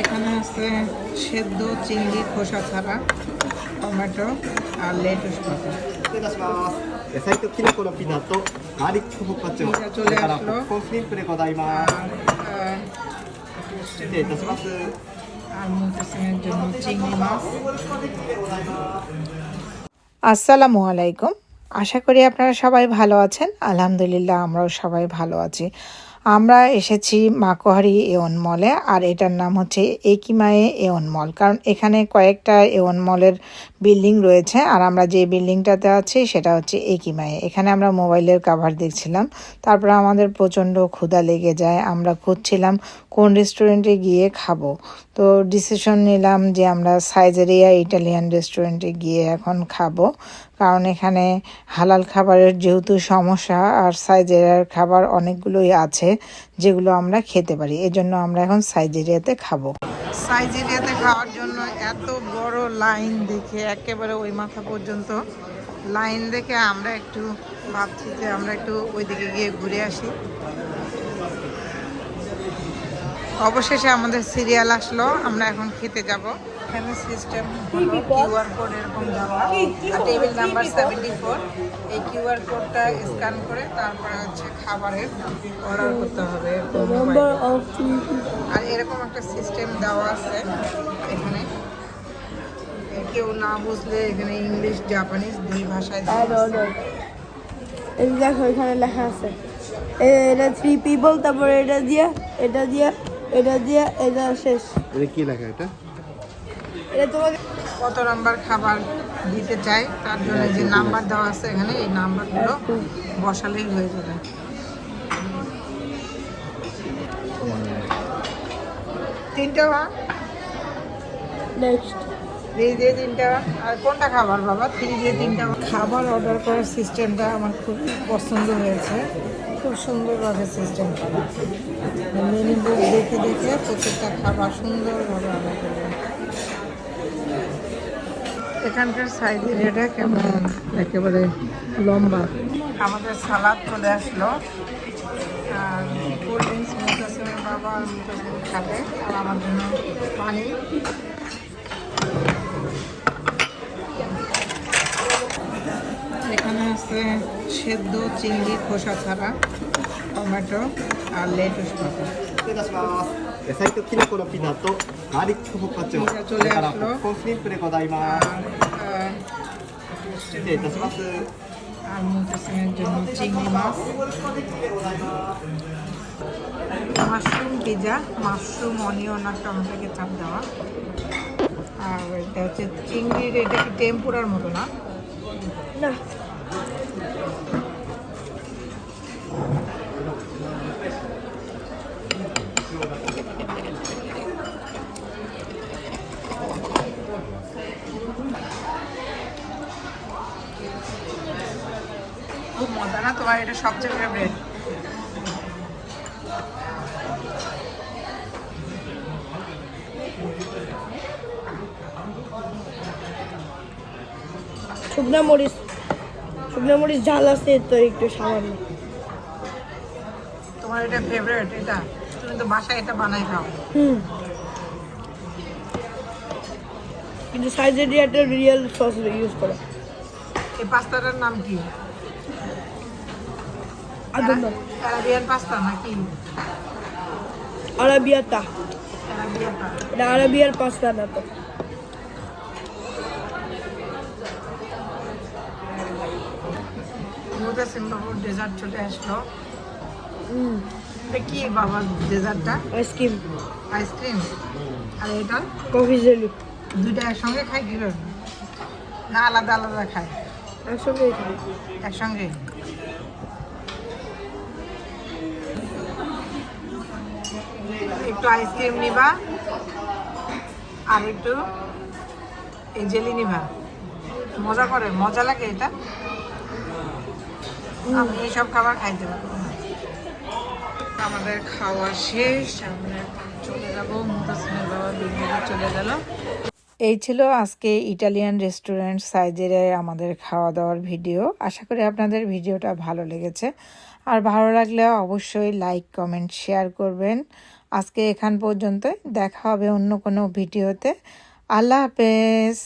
এখানে আছে সেদ্ধ চিংড়ি খোসা ছাড়া, টমেটো আর লেটুস পাতা। চিংড়ি মাছ। আসসালামু আলাইকুম। আশা করি আপনারা সবাই ভালো আছেন। আলহামদুলিল্লাহ, আমরাও সবাই ভালো আছি। আমরা এসেছি মাকোহারি এওন মলে, আর এটার নাম হচ্ছে একিমায়ে এওন মল, কারণ এখানে কয়েকটা এওন মলের বিল্ডিং রয়েছে, আর আমরা যে বিল্ডিংটাতে আছি সেটা হচ্ছে একিমায়ে। এখানে আমরা মোবাইলের কাভার দেখছিলাম, তারপর আমাদের প্রচণ্ড ক্ষুধা লেগে যায়, আমরা খুঁজছিলাম কোন রেস্টুরেন্টে গিয়ে খাব। তো ডিসিশন নিলাম যে আমরা সাইজেরিয়া ইটালিয়ান রেস্টুরেন্টে গিয়ে এখন খাব। কারণ এখানে হালাল খাবারের যেহেতু সমস্যা, আর সাইজেরিয়ার খাবার অনেকগুলোই আছে যেগুলো আমরা খেতে পারি। এজন্য আমরা এখন সাইজেরিয়াতে খাব। সাইজেরিয়াতে খাওয়ার জন্য এত বড় লাইন দেখে একেবারে ওই মাথা পর্যন্ত। লাইন দেখে আমরা একটু ভাবছি যে আমরা একটু ওইদিকে গিয়ে ঘুরে আসি। অবশেষে আমাদের সিরিয়াল আসলো আমরা এখন খেতে যাব। এখানে সিস্টেম হলো কিউআর কোড এরকম দেওয়া। আর টেবিল নাম্বার সেভেন্টি ফোর এই কিউআর কোডটা স্ক্যান করে তারপরে হচ্ছে খাবারের অর্ডার করতে হবে। আর এরকম একটা সিস্টেম দেওয়া আছে এখানে। কেউ না বুঝলে এখানে ইংলিশ জাপানিজ দুই ভাষায় দেখো এখানে লেখা আছে। এটা থ্রি পিপল তারপরে এটা দিয়ে এটা দিয়ে। এটা দিয়ে এটা শেষ। এটা কি লেখা এটা? এটা তোমাকে কত নাম্বার খাবার দিতে চাই তার জন্য যে নাম্বার দেওয়া আছে এখানে এই নাম্বারগুলো বসালেই হয়ে যাবে। তিনটা বা নেক্সট থ্রি দিয়ে তিনটা আর কোনটা খাবার বাবা? থ্রি দিয়ে তিনটা খাবার অর্ডার করার সিস্টেমটা আমার খুব পছন্দ হয়েছে। খুব সুন্দরভাবে সিস্টেম করা। মেনু বুক দেখে দেখে প্রত্যেকটা খাবার সুন্দরভাবে অর্ডার করবেন এখানকার সাইড এরিয়াটা কেমন? একেবারে লম্বা। আমাদের সালাদ চলে আসলো। আর কোল্ড ড্রিঙ্কস মুতাসিমের বাবা খাবে। আর আমার জন্য পানি এখানে আছে সেদ্ধ চিংড়ি খোসা ছাড়া টমেটো আর লেটুস পাতা 失礼いたします野菜とキノコのピザとガーリックフォカッチョピザチョそれからレアスロポップコーンスリップでございま আর す আহ, 失礼いたします আর মুতাসিমের জন্য চিংড়ি মাছ お盛り付けでございます মাশরুম পিজা মাশরুম অনিয়ন আর টমেটো কেচাপ দেওয়া আর এটা হচ্ছে চিংড়ির এটা কি টেম্পুরার মতো না না খুব মজা না তোমার? এটা সবচেয়ে ফেভারিট শুকনা মরিচ। শুকনা মরিচ ঝাল আছে তো একটু সামান্য। তোমার এটা ফেভারিট এটা? তুমি তো বাসায় এটা বানাই খাও। হুম। কিন্তু সাইজের একটা রিয়েল সস ইউজ করা। এই পাস্তাটার নাম কি? আদম অ্যারাবিয়ান পাস্তা নাকি? আরাবিয়াতা। এটা আরাবিয়ার পাস্তা না তো। ডেজার্ট চলে আসলো। কি বাবা ডেজার্টটা? Ice cream. Ice cream? আর এটা? Coffee jelly. দুইটা একসঙ্গে খাই? না আলাদা আলাদা খায়। একসঙ্গে একসঙ্গে একটু আইসক্রিম নিবা আর একটু এই জেলি নিবা। মজা করে মজা লাগে এটা। আমি এইসব খাবার খাইতে পারব আমাদের খাওয়া শেষ আমরা চলে যাব। মুতাসিমের বাবা বিল্ডিংয়ে চলে গেল। এই ছিল আজকে ইটালিয়ান রেস্টুরেন্ট সাইজের আমাদের খাওয়া দাওয়ার ভিডিও। আশা করি আপনাদের ভিডিওটা ভালো লেগেছে। আর ভালো লাগলে অবশ্যই লাইক, কমেন্ট, শেয়ার করবেন। আজকে এখান পর্যন্ত দেখা হবে অন্য কোনো ভিডিওতে। আল্লাহ হাফেজ।